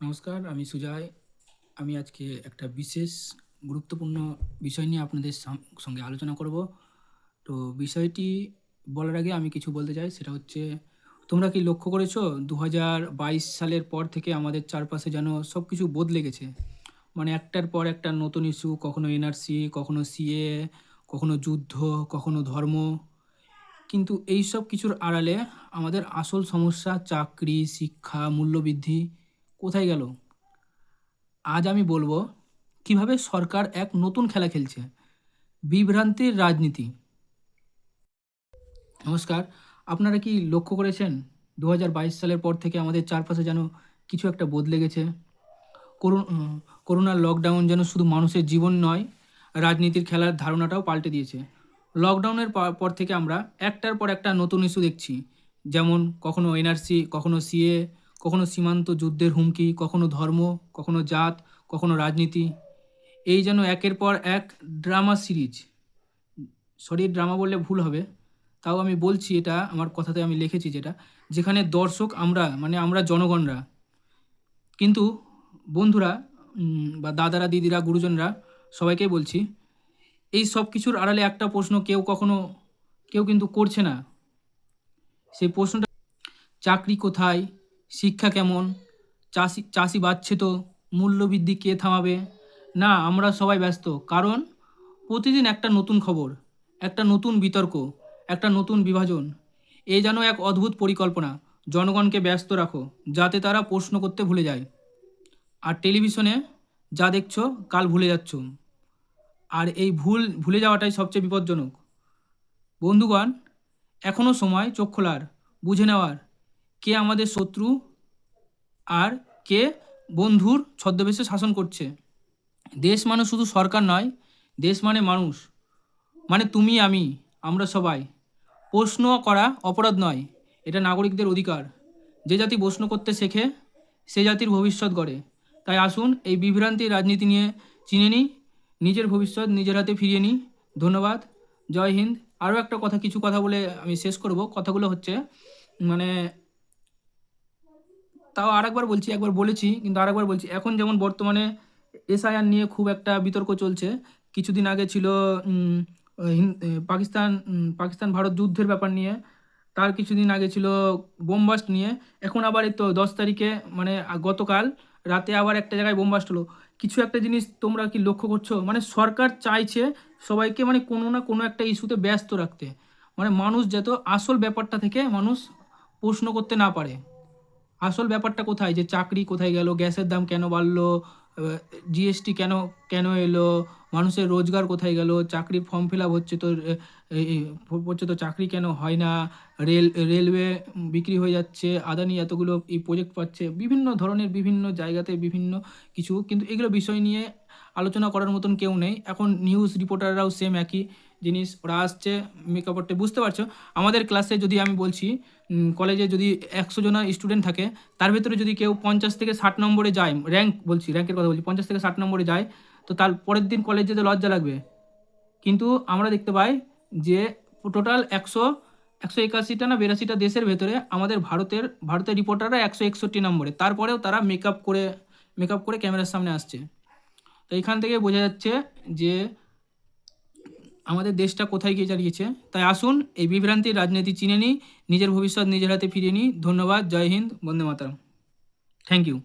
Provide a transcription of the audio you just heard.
নমস্কার, আমি সুজয়। আমি আজকে একটা বিশেষ গুরুত্বপূর্ণ বিষয় নিয়ে আপনাদের সঙ্গে আলোচনা করব। তো বিষয়টি বলার আগে আমি কিছু বলতে চাই, সেটা হচ্ছে, তোমরা কি লক্ষ্য করেছ দু হাজার বাইশ সালের পর থেকে আমাদের চারপাশে যেন সব কিছু বদলে গেছে? মানে একটার পর একটা নতুন ইস্যু কখনো এনআরসি কখনো সিএ কখনো যুদ্ধ, কখনো ধর্ম। কিন্তু এই সব কিছুর আড়ালে আমাদের আসল সমস্যা চাকরি, শিক্ষা, মূল্যবৃদ্ধি। কোথায় গেল? আজ আমি বলব কীভাবে সরকার এক নতুন খেলা খেলছে। বিভ্রান্তির রাজনীতি। নমস্কার, আপনারা কি লক্ষ্য করেছেন? দু হাজার বাইশ সালের পর থেকে আমাদের চারপাশে যেন কিছু একটা বদলে গেছে। করোনার লকডাউন যেন শুধু মানুষের জীবন নয়, রাজনীতির খেলার ধারণাটাও পাল্টে দিয়েছে। লকডাউনের পর থেকে আমরা একটার পর একটা নতুন ইস্যু দেখছি। যেমন কখনো এনআরসি কখনো সিএ কখনো সীমান্ত যুদ্ধের হুমকি, কখনো ধর্ম, কখনো জাত, কখনো রাজনীতি। এই যেন একের পর এক ড্রামা সিরিজ। সরি, ড্রামা বললে ভুল হবে। তাও আমি বলছি এটা, আমার কথাতে আমি লিখেছি যেটা, যেখানে দর্শক আমরা মানে আমরা জনগণরা। কিন্তু বন্ধুরা বা দাদারা, দিদিরা, গুরুজনরা সবাইকেই বলছি, এই সব কিছুর আড়ালে একটা প্রশ্ন কেউ কখনো, কেউ কিন্তু করছে না। সেই প্রশ্নটা, চাকরি কোথায়? শিক্ষা কেমন? চাষি চাষি বাড়ছে তো, মূল্যবৃদ্ধি কে থামাবে? না, আমরা সবাই ব্যস্ত, কারণ প্রতিদিন একটা নতুন খবর, একটা নতুন বিতর্ক, একটা নতুন বিভাজন, এ যেন এক অদ্ভুত পরিকল্পনা। জনগণকে ব্যস্ত রাখো, যাতে তারা প্রশ্ন করতে ভুলে যায়। আর টেলিভিশনে যা দেখছ, কাল ভুলে যাচ্ছ। আর এই ভুল, ভুলে যাওয়াটাই সবচেয়ে বিপজ্জনক। বন্ধুগণ এখনও সময় চোখ খোলার, বুঝে নেওয়ার কে আমাদের শত্রু আর কে বন্ধুর ছদ্মবেশে শাসন করছে? দেশ মানে শুধু সরকার নয়, দেশ মানে মানুষ। মানে তুমি, আমি, আমরা সবাই। প্রশ্ন করা অপরাধ নয়, এটা নাগরিকদের অধিকার। যে জাতি প্রশ্ন করতে শেখে, সে জাতির ভবিষ্যৎ গড়ে। তাই আসুন এই বিভ্রান্তি রাজনীতি নিয়ে চিনে নিই, নিজের ভবিষ্যৎ নিজের হাতে ফিরিয়ে নিই। ধন্যবাদ, জয় হিন্দ। আরও একটা কথা, কিছু কথা বলে আমি শেষ করব। কথাগুলো হচ্ছে মানে তাও আরেকবার বলছি, একবার বলেছি, কিন্তু আরেকবার বলছি। এখন যেমন বর্তমানে এসআইআর নিয়ে খুব একটা বিতর্ক চলছে। কিছুদিন আগে ছিল পাকিস্তান পাকিস্তান ভারত যুদ্ধের ব্যাপার নিয়ে। তার কিছুদিন আগে ছিল বোমবাস্ট নিয়ে। এখন আবার এই তো দশ তারিখে মানে গতকাল রাতে আবার একটা জায়গায় বোমবাস্ট হলো। কিছু একটা জিনিস তোমরা কি লক্ষ্য করছ? মানে সরকার চাইছে সবাইকে মানে কোনো না কোনো একটা ইস্যুতে ব্যস্ত রাখতে। মানে মানুষ যত আসল ব্যাপারটা থেকে মানুষ প্রশ্ন করতে না পারে। আসল ব্যাপারটা কোথায়? যে চাকরি কোথায় গেল? গ্যাসের দাম কেন বাড়লো? জিএসটি কেন কেন এলো? মানুষের রোজগার কোথায় গেল? চাকরির ফর্ম ফিল আপ হচ্ছে তো হচ্ছে তো চাকরি কেন হয় না? রেল, রেলওয়ে বিক্রি হয়ে যাচ্ছে, আদানি এতগুলো এই প্রজেক্ট পাচ্ছে, বিভিন্ন ধরনের বিভিন্ন জায়গাতে বিভিন্ন কিছু। কিন্তু এগুলো বিষয় নিয়ে আলোচনা করার মতন কেউ নেই। এখন নিউজ রিপোর্টাররাও সেম একই। জিনিস, ওরা আসছে মেকআপটে বুঝতে পারছ? আমাদের ক্লাসে যদি আমি বলছি কলেজে যদি একশো জনা স্টুডেন্ট থাকে, তার ভেতরে যদি কেউ পঞ্চাশ থেকে ষাট নম্বরে যায় র্যাঙ্ক বলছি র্যাঙ্কের কথা বলছি, পঞ্চাশ থেকে ষাট নম্বরে যায়, তো তার পরের দিন কলেজ যেতে লজ্জা লাগবে। কিন্তু আমরা দেখতে পাই যে টোটাল একশো একশো একাশিটা না বিরাশিটা দেশের ভেতরে আমাদের ভারতের ভারতের রিপোর্টাররা একশো একষট্টি নম্বরে। তারপরেও তারা মেকআপ করে মেকআপ করে ক্যামেরার সামনে আসছে। তো এখান থেকে বোঝা যাচ্ছে যে আমাদের দেশটা কোথায় গিয়ে দাঁড়িয়েছে তাই আসুন, এই বিভ্রান্তির রাজনীতি চিনে নিই, নিজের ভবিষ্যৎ নিজের হাতে ফিরিয়ে নিই। ধন্যবাদ, জয় হিন্দ, বন্দে মাতারাম। Thank you